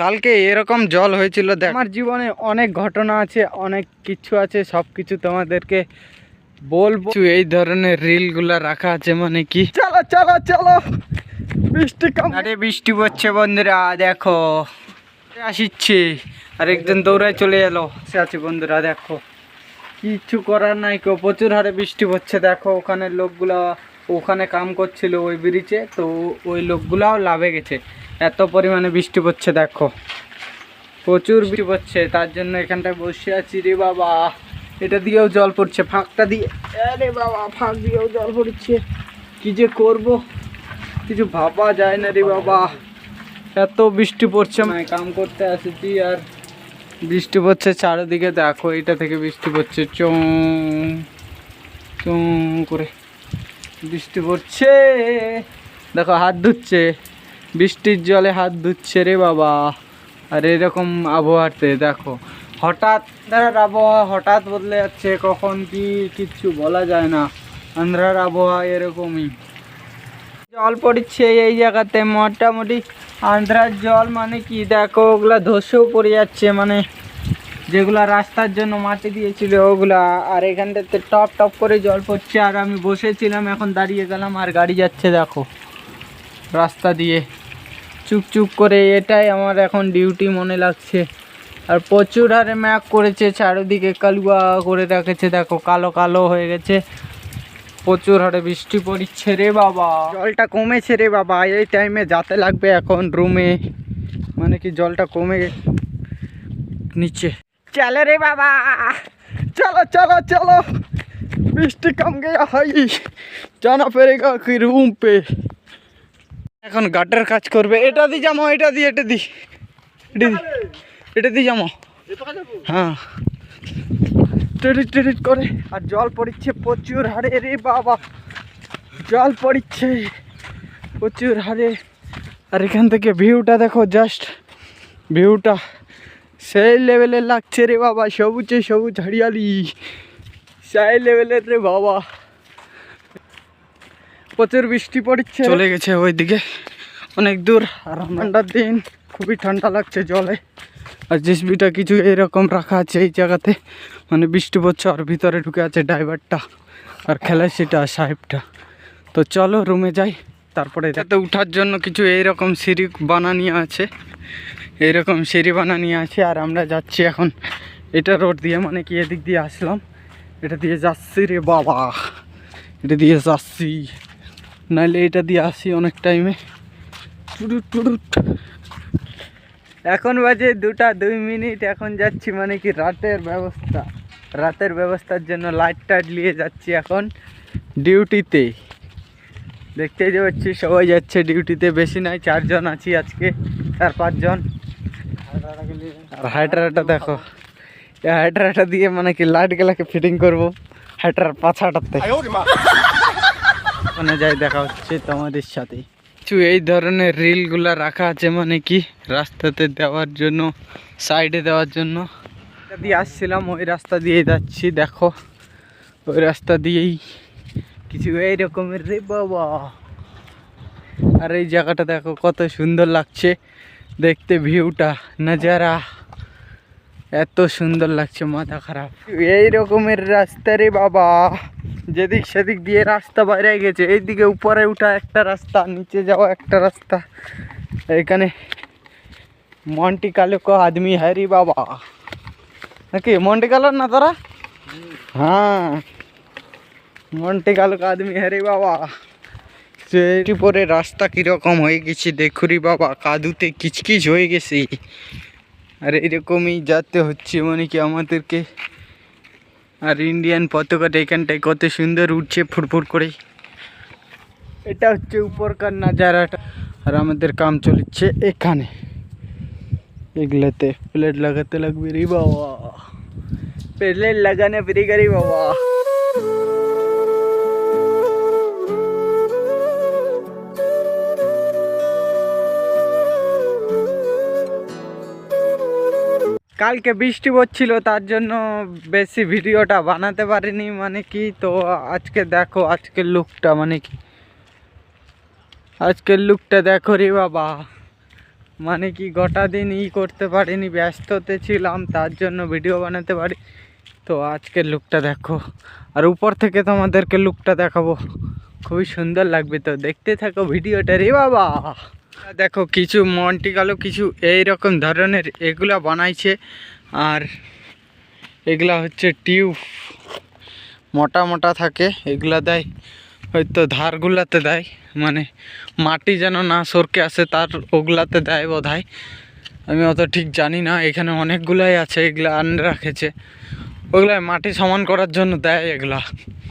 কালকে এরকম জল হয়েছিল দেখ। আমার জীবনে অনেক ঘটনা আছে অনেক কিছু আছে সব কিছু তোমাদেরকে বলব। এই ধরনের রিলগুলো রাখা আছে মানে কি? চলো চলো চলো। বৃষ্টি কম আরে বৃষ্টি পড়ছে বন্ধুরা দেখো। আসিচ্ছে আর একজন দৌড়ায় চলে এলো। সে আছে বন্ধুরা দেখো। কিচ্ছু করার নাই কেউ প্রচুর হারে বৃষ্টি পড়ছে দেখো ওখানে লোকগুলা ওখানে কাম করছিল ওই ব্রিজে, তো ওই লোকগুলাও লাভে গেছে। এত পরিমাণে বৃষ্টি পড়ছে, দেখো। প্রচুর বৃষ্টি পড়ছে, তার জন্য এখানটায় বসে আছি রে বাবা। এটা দিয়েও জল পড়ছে, ফাঁকটা দিয়ে আরে বাবা, ফাঁক দিয়েও জল পড়ছে। কি যে করব? কিছু ভাবা যায় না রে বাবা। এত বৃষ্টি পড়ছে কাম করতে আসেছি আর বৃষ্টি পড়ছে চারিদিকে, দেখো এটা থেকে বৃষ্টি পড়ছে চং চং করে। বৃষ্টি পড়ছে। দেখো, হাত ধুচ্ছে। বৃষ্টির জলে হাত ধুচ্ছে রে বাবা। আর এরকম আবহাওয়াতে দেখো, হঠাৎ, আন্ধ্রার আবহাওয়া হঠাৎ বদলে যাচ্ছে, কখন কি কিচ্ছু বলা যায় না। আন্ধ্রার আবহাওয়া এরকমই। জল পড়ছে এই জায়গাতে। মোটামুটি আন্ধ্রার জল মানে কি? দেখো, ওগুলা ধসেও পড়ে যাচ্ছে। মানে যেগুলা রাস্তার জন্য মাটি দিয়েছিল ওগুলা, আর এখানটাতে টপ টপ করে জল পড়ছে, আর আমি বসেছিলাম, এখন দাঁড়িয়ে গেলাম, আর গাড়ি যাচ্ছে, দেখো। রাস্তা দিয়ে। চুপ চুপ করে, এটাই আমার এখন ডিউটি মনে লাগছে। আর প্রচুর হারে ম্যাক করেছে, চারিদিকে কালুয়া করে রেখেছে, দেখো, কালো কালো হয়ে গেছে। প্রচুর হারে বৃষ্টি পড়ছে রে বাবা। জলটা কমেছে রে বাবা, এই টাইমে যাতে লাগবে এখন রুমে মানে কি জলটা কমে নিচে। চলো রে বাবা। চলো চলো চলো। বৃষ্টি কম গया হাই জানা পড়েগা কি রুম পে। এখন গাটার কাজ করবে। এটা দি জামো, এটা দি এটা দি। এটা দি এটা দি জামো। হ্যাঁ। টেডিট টেডিট করে। আর জল পড়ছে প্রচুর হারে রে বাবা। জল পড়ছে প্রচুর হারে। আর এখান থেকে ভিউটা দেখো জাস্ট ভিউটা। সেই লেভেলের লাগছে রে বাবা সবুজে সবুজ হরিয়ালি। সেই লেভেলের রে বাবা। প্রচুর বৃষ্টি পড়ছে। চলে গেছে ওইদিকে অনেক দূর। আর ঠান্ডার দিন খুবই ঠান্ডা লাগছে জলে। আর জিসবিটা কিছু এরকম রাখা আছে এই জায়গাতে। মানে বৃষ্টি পড়ছে আর ভিতরে ঢুকে আছে ড্রাইভারটা আর খেলার সেটা সাহেবটা। তো চলো রুমে যাই তারপরে যাতে উঠার জন্য কিছু এইরকম সিঁড়ি বানানিয়ে আছে। এইরকম সিঁড়ি বানানিয়ে আছে আর আমরা যাচ্ছি এখন। এটা রোড দিয়ে মানে কি এদিক দিয়ে আসলাম? এটা দিয়ে যাচ্ছি রে বাবা। এটা দিয়ে যাচ্ছি। নাহলে এটা দিয়ে আসি অনেক টাইমে। এখন বাজে দুটা দুই মিনিট, এখন যাচ্ছি মানে কি রাতের ব্যবস্থা। রাতের ব্যবস্থার জন্য লাইট টাইট নিয়ে যাচ্ছি এখন ডিউটিতে। দেখতেই যে পাচ্ছি সবাই যাচ্ছে ডিউটিতে। বেশি নাই, চারজন আছি আজকে, চার পাঁচজন। আর হাইড্রাটা দেখো। এই হাইড্রাটা দিয়ে মানে কি লাইট গুলাকে ফিটিং করব। হাইড্রার পাছাটাতে। ওখানে যাই দেখা হচ্ছে তোমাদের সাথে। কিছু এই ধরনের রিলগুলা রাখা আছে মানে কি, রাস্তাতে দেওয়ার জন্য সাইডে দেওয়ার জন্য। দিয়ে আসছিলাম, ওই রাস্তা দিয়ে যাচ্ছি, দেখো। ওই রাস্তা দিয়েই কিছু এই রকমের রে বাবা। আর এই জায়গাটা দেখো কত সুন্দর লাগছে। দেখতে ভিউটা নজারা এত সুন্দর লাগছে মাথা খারাপ। এই রকমের রাস্তা রে বাবা। যেদিক সেদিক দিয়ে রাস্তা বাইরে গেছে এইদিকে উপরে উঠা একটা রাস্তা নিচে যাওয়া একটা রাস্তা। এখানে মন্টি কালো কো আদমি হ্যাঁ রে বাবা। নাকি? মন্টি কালোর না তোরা? হ্যাঁ। মন্টি কালো কা আদমি হ্যাঁ রে বাবা। সেটি পরে রাস্তা কীরকম হয়ে গেছে, দেখুরি বাবা, কাদুতে কিচকিচ হয়ে গেছে। আর এরকমই যাতে হচ্ছে মানে কি আমাদেরকে। আর ইন্ডিয়ান পতাকাটা এখানটায় কত সুন্দর উঠছে ফুরফুর করে। এটা হচ্ছে উপরকার নাজারাটা। আর আমাদের কাম চলছে এখানে। এগুলাতে প্লেট লাগাতে লাগবে রে বাবা। প্লেট লাগানে পড়েগা রে বাবা। কালকে বৃষ্টি পড়ছিল, তার জন্য বেশি ভিডিওটা বানাতে পারিনি মানে কি তো আজকে দেখো, আজকের লুকটা মানে কি? আজকের লুকটা দেখো রে বাবা। মানে কি গোটা দিন ই করতে পারিনি, ব্যস্ততে ছিলাম, তার জন্য ভিডিও বানাতে পারি। তো আজকের লুকটা দেখো। আর উপর থেকে তোমাদেরকে লুকটা দেখাবো। খুবই সুন্দর লাগবে তো, দেখতে থাকো ভিডিওটা রে বাবা। দেখো, কিছু মন্টি গেল কিছু এই রকম ধরনের এগুলা বানাইছে। আর এগুলা হচ্ছে টিউব। মোটা মোটা থাকে, এগুলা দেয়, হয়তো ধারগুলাতে দেয় মানে মাটি যেন না সরকে আসে, তার ওগুলাতে দেয় বোধ আমি অত ঠিক জানি না, এখানে অনেকগুলাই আছে, এগুলা আনে রাখেছে। ওগুলাই মাটি সমান করার জন্য দেয় এগুলা।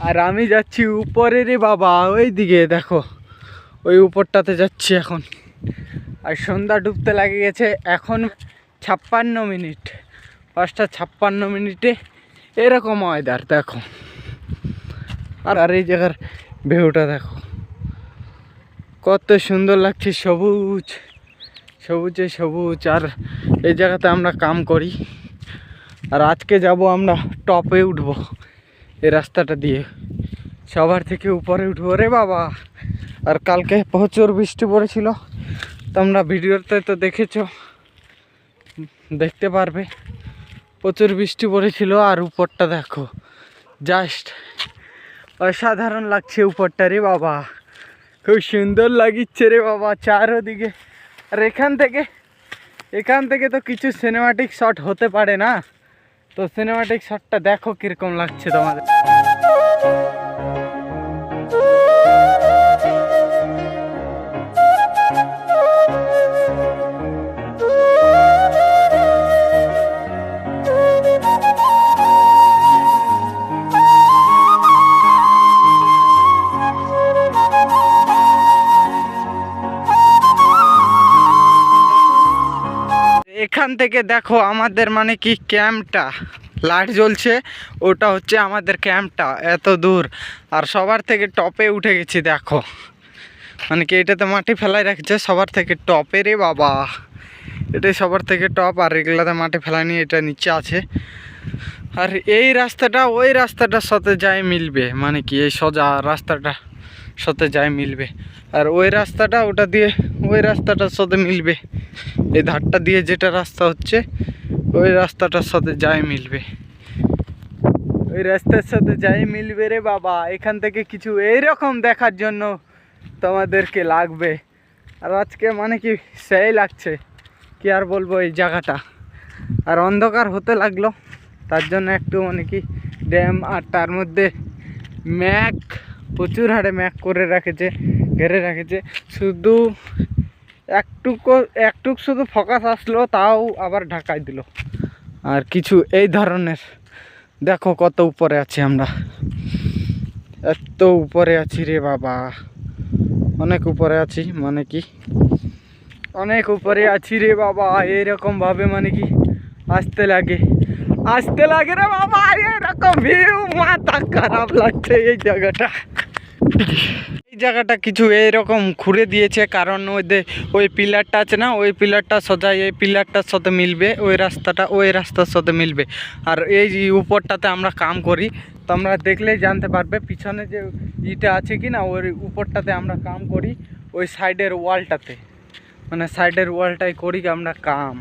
আর আমি যাচ্ছি উপরে রে বাবা ওই দিকে দেখো, ওই উপরটাতে যাচ্ছি এখন। আর সন্ধ্যা ডুবতে লাগে গেছে এখন ছাপ্পান্ন মিনিট। পাঁচটা ছাপ্পান্ন মিনিটে এরকম ওয়েদার দেখো। আর আর এই জায়গার ভিউটা দেখো। কত সুন্দর লাগছে সবুজ, সবুজে সবুজ। আর এই জায়গাতে আমরা কাম করি। আর আজকে যাব আমরা টপে উঠবো এই রাস্তাটা দিয়ে। সবার থেকে উপরে উঠবো। রে বাবা! আর কালকে প্রচুর বৃষ্টি পড়েছিল। তোমরা ভিডিওতে তো দেখেছ, দেখতে পারবে। প্রচুর বৃষ্টি পড়েছিল আর উপরটা দেখো জাস্ট অসাধারণ লাগছে উপরটা রে বাবা। খুব সুন্দর লাগিচ্ছে রে বাবা চারোদিকে। আর এখান থেকে এখান থেকে তো কিছু সিনেমাটিক শট হতে পারে না। তো সিনেমাটিক শটটা দেখো কীরকম লাগছে তোমাদের। এখান থেকে দেখো আমাদের মানে কি ক্যাম্পটা। লাইট জ্বলছে, ওটা হচ্ছে আমাদের ক্যাম্পটা, এত দূর। আর সবার থেকে টপে উঠে গেছি, দেখো। মানে কি এটাতে মাটি ফেলাই রাখছে সবার থেকে টপে রে বাবা। এটাই সবার থেকে টপ, আর এগুলাতে মাটি ফেলানি, এটা নিচে আছে। আর এই রাস্তাটা, ওই রাস্তাটার সাথে যায় মিলবে। মানে কি এই সোজা রাস্তাটা সাথে যায় মিলবে। আর ওই রাস্তাটা ওটা দিয়ে, ওই রাস্তাটার সাথে মিলবে। এই ধারটা দিয়ে যেটা রাস্তা হচ্ছে, ওই রাস্তাটার সাথে যায় মিলবে। ওই রাস্তার সাথে যাই মিলবে রে বাবা, এখান থেকে কিছু এইরকম দেখার জন্য তোমাদেরকে লাগবে। আর আজকে মানে কি সেই লাগছে, কি আর বলব এই জায়গাটা। আর অন্ধকার হতে লাগল, তার জন্য একটু মানে কি ড্যাম আর তার মধ্যে ম্যাক, প্রচুর হারে ম্যাক করে রেখেছে। ঘেরে রেখেছে। শুধু একটুকু একটুক শুধু ফোকাস আসলো, তাও আবার ঢাকাই দিল। আর কিছু এই ধরনের। দেখো কত উপরে আছি আমরা। এত উপরে আছি রে বাবা। অনেক উপরে আছি মানে কি? অনেক উপরে আছি রে বাবা এইরকম ভাবে মানে কি? আসতে লাগে। আসতে লাগে রে বাবা, এরকম ভিউ মাথা খারাপ লাগছে এই জায়গাটা। জায়গাটা কিছু এইরকম খুঁড়ে দিয়েছে, কারণ ওই ওই পিলারটা আছে না, ওই পিলারটা সোজা এই পিলারটার সাথে মিলবে, ওই রাস্তাটা ওই রাস্তার সাথে মিলবে। আর এই উপরটাতে আমরা কাম করি, তোমরা দেখলেই জানতে পারবে পিছনে যে ইটা আছে কি না, ওই উপরটাতে আমরা কাম করি, ওই সাইডের ওয়ালটাতে। মানে সাইডের ওয়ালটাই করি আমরা কাম।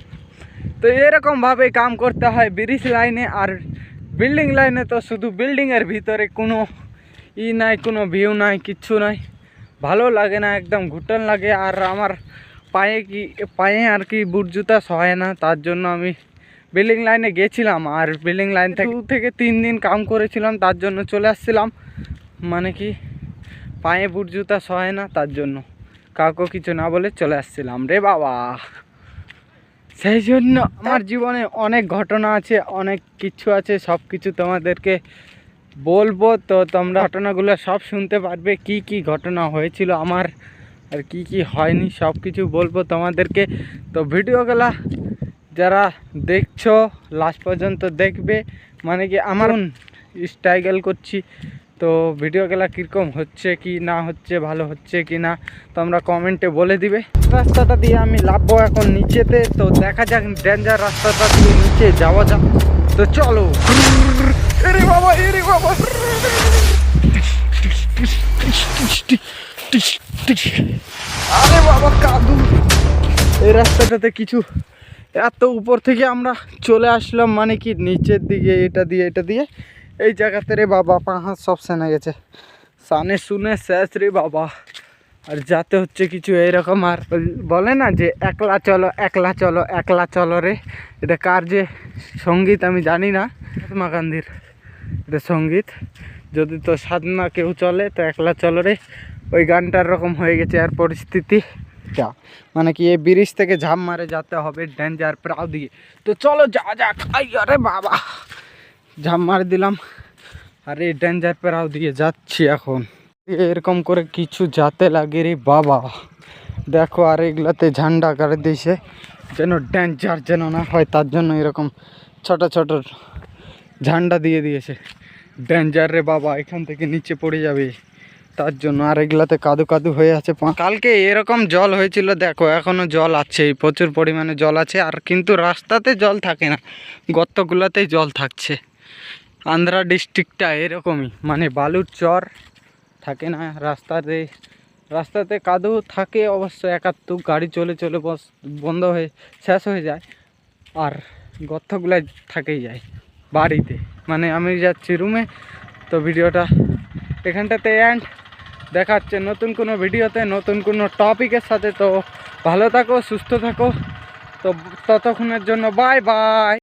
তো এরকমভাবে কাম করতে হয়, ব্রিজ লাইনে আর বিল্ডিং লাইনে তো শুধু বিল্ডিংয়ের ভিতরে কোনো ই নাই, কোনো ভিউ নাই, কিচ্ছু নাই। ভালো লাগে না, একদম ঘুটন লাগে। আর আমার পায়ে কি, পায়ে আর কি বুট জুতা সহায় না, তার জন্য আমি বিল্ডিং লাইনে গেছিলাম। আর বিল্ডিং লাইন থেকে দু থেকে তিন দিন কাম করেছিলাম, তার জন্য চলে আসছিলাম। মানে কি, পায়ে বুট জুতা সহায় না, তার জন্য। কাউকে কিছু না বলে চলে আসছিলাম রে বাবা। সেই জন্য আমার জীবনে অনেক ঘটনা আছে, অনেক কিছু আছে সব কিছু তোমাদেরকে বলব তো তোমরা ঘটনাগুলো সব শুনতে পারবে, কি কি ঘটনা হয়েছিল, আমার আর কি কি হয়নি, সব কিছু বলব তোমাদেরকে। তো ভিডিওগুলা যারা দেখছ লাস্ট পর্যন্ত দেখবে মানে কি আমার স্ট্রাইগল করছি। তো ভিডিও গেলা কীরকম হচ্ছে, কি না হচ্ছে, ভালো হচ্ছে কি না তোমরা কমেন্টে বলে দিবে। রাস্তাটা দিয়ে আমি লাভবো এখন নিচেতে, তো দেখা যাক ডেঞ্জার রাস্তাটা দিয়ে নিচে যাওয়া যাক। তো চলো। এরে বাবা এরে বাবা। আরে বাবা, কাদু। এই রাস্তাটাতে কিছু এত উপর থেকে আমরা চলে আসলাম মানে কি নিচের দিকে, এটা দিয়ে এটা দিয়ে। এই জায়গাতে রে বাবা পাহাড় সব সেনে গেছে। সানে শুনে শেষ রে বাবা। আর যাতে হচ্ছে কিছু এইরকম আর বলে না যে, একলা চলো একলা চলো একলা চলো রে। এটা কার যে সংগীত আমি জানি না, মহাত্মা গান্ধীর এটা সংগীত। যদি তো সাধনা কেউ চলে, তো একলা চলো রে। ওই গানটার রকম হয়ে গেছে আর পরিস্থিতি। যা মানে কি এই ব্রিজ থেকে ঝাঁপ মারে যেতে হবে ডেঞ্জার প্রাও দিয়ে। তো চলো, যা যা আই আরে বাবা। ঝাঁপ মারে দিলাম। আর, এই ডেঞ্জার প্রাও দিয়ে যাচ্ছি এখন। এরকম করে কিছু যাতে লাগে রে বাবা। দেখো, আর এগুলাতে ঝান্ডা করে দিয়েছে যেন ডেঞ্জার যেন না হয়, তার জন্য এরকম ছোট ছোট ঝান্ডা দিয়ে দিয়েছে। ডেঞ্জার রে বাবা, এখান থেকে নিচে পড়ে যাবে। তার জন্য আর এগুলাতে কাদু কাদু হয়ে আছে কালকে এরকম জল হয়েছিল, দেখো, এখনও জল আছে, প্রচুর পরিমাণে জল আছে, আর কিন্তু রাস্তাতে জল থাকে না। গর্তগুলোতেই জল থাকছে। আন্ধ্রা ডিস্ট্রিক্টটা এরকমই। মানে বালুর চর থাকে না রাস্তাতে। রাস্তাতে কাদু থাকে অবশ্য একাত্তু গাড়ি চলে চলে বস, বন্ধ হয়ে, শেষ হয়ে যায়। আর গর্তগুলো থাকেই যায় বাড়িতে। মানে আমি যাচ্ছি রুমে, তো ভিডিওটা এখানটাতে এন্ড দেখাচ্ছে নতুন কোনো ভিডিওতে, নতুন কোনো টপিকের সাথে। তো ভালো থাকো, সুস্থ থাকো। তো ততক্ষণের জন্য বাই বাই